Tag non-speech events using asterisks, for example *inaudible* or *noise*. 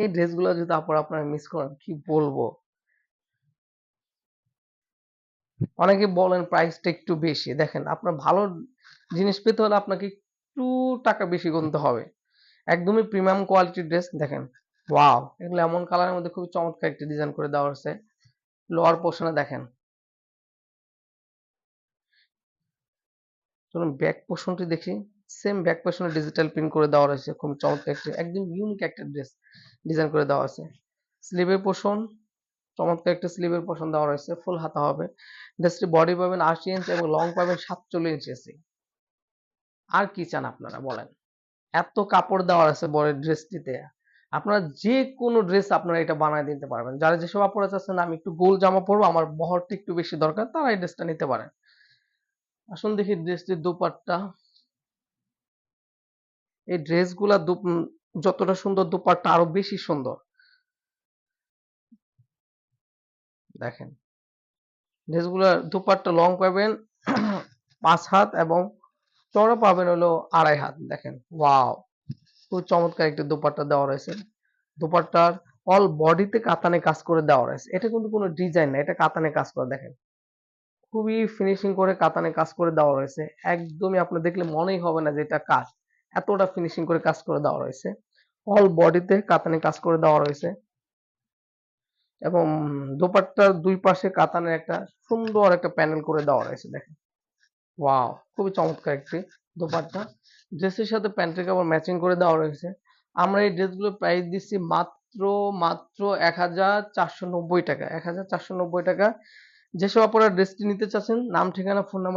এই ড্রেসগুলো যদি আপনারা আপনারা মিস করেন, কি বলব? অনেকে বলেন প্রাইসটা একটু বেশি। দেখেন, আপনার ভালো জিনিস পেতে হলে আপনাকে একটু টাকা বেশি গুনতে হবে। একদমই প্রিমিয়াম কোয়ালিটির ড্রেস দেখেন ওয়াও এগুলো এমন কালারের মধ্যে খুব চমৎকার একটি ডিজাইন করে দেওয়া হয়েছে। লোয়ার পোর্শনে দেখেন। চলুন ব্যাক পোর্শনটি দেখি। সেম ব্যাক পোর্শনে ডিজিটাল প্রিন্ট করে দেওয়া রয়েছে, খুব চমৎকার একটি, একদম ইউনিক একটা ড্রেস ডিজাইন করে দেওয়া আছে। স্লিভের পোর্শন চমৎকার একটা স্লিভের পোর্শন দেওয়া রয়েছে ফুল হাতা হবে। ড্রেসটি বডি পাবেন আশি ইঞ্চ এবং লং পাবেন সাতচল্লিশ ইঞ্চি এসি আর কি চান আপনারা বলেন? এত কাপড় দেওয়া আছে বড় ড্রেসটিতে আপনারা যে কোনো ড্রেস আপনারা এটা বানায় দিতে পারবেন। যারা যেসব আপুরা চাচ্ছেন আমি একটু গোল জামা পরবো, আমার বহরটা একটু বেশি দরকার, তারা এই ড্রেসটা নিতে পারেন। আসুন দেখি ড্রেসটির দুপাট্টা। এই ড্রেসগুলা যতটা সুন্দর দুপাট্টা আরও বেশি সুন্দর। দেখেন। ড্রেসগুলোর দুপাট্টা লং পাবেন, *clears throat* পাঁচ হাত এবং চড়া পাবেন হলো আড়াই হাত। দেখেন ওয়াও খুব চমৎকার একটি দুপাট্টা দেওয়া রয়েছে। দুপাট্টার অল বডিতে কাতানে কাজ করে দেওয়া রয়েছে। এটা কিন্তু কোনো ডিজাইন না, এটা কাতানে কাজ করে, দেখেন। খুবই ফিনিশিং করে কাতানে কাজ করে দেওয়া রয়েছে। একদমই আপনি দেখলে মনেই হবে না যে এটা কাজ এতটা ফিনিশিং করে কাজ করে দেওয়া রয়েছে। অল বডিতে কাতানে কাজ করে দেওয়া রয়েছে। এবং দোপাট্টার দুই পাশে কাতানের একটা সুন্দর একটা প্যানেল করে দেওয়া রয়েছে, দেখেন। ওয়াও খুবই চমৎকার একটি দোপাট্টা। ড্রেসের সাথে প্যান্টের কাপড় ম্যাচিং করে দেওয়া রয়েছে। আমরা এই ড্রেসগুলোর প্রাইস দিচ্ছি মাত্র মাত্র এক হাজার চারশো নব্বই টাকা। এক হাজার চারশো নব্বই টাকা। যেসব আপনারা ড্রেসটি নিতে চাচ্ছেন, নাম, ঠিকানা ফোন নাম্বার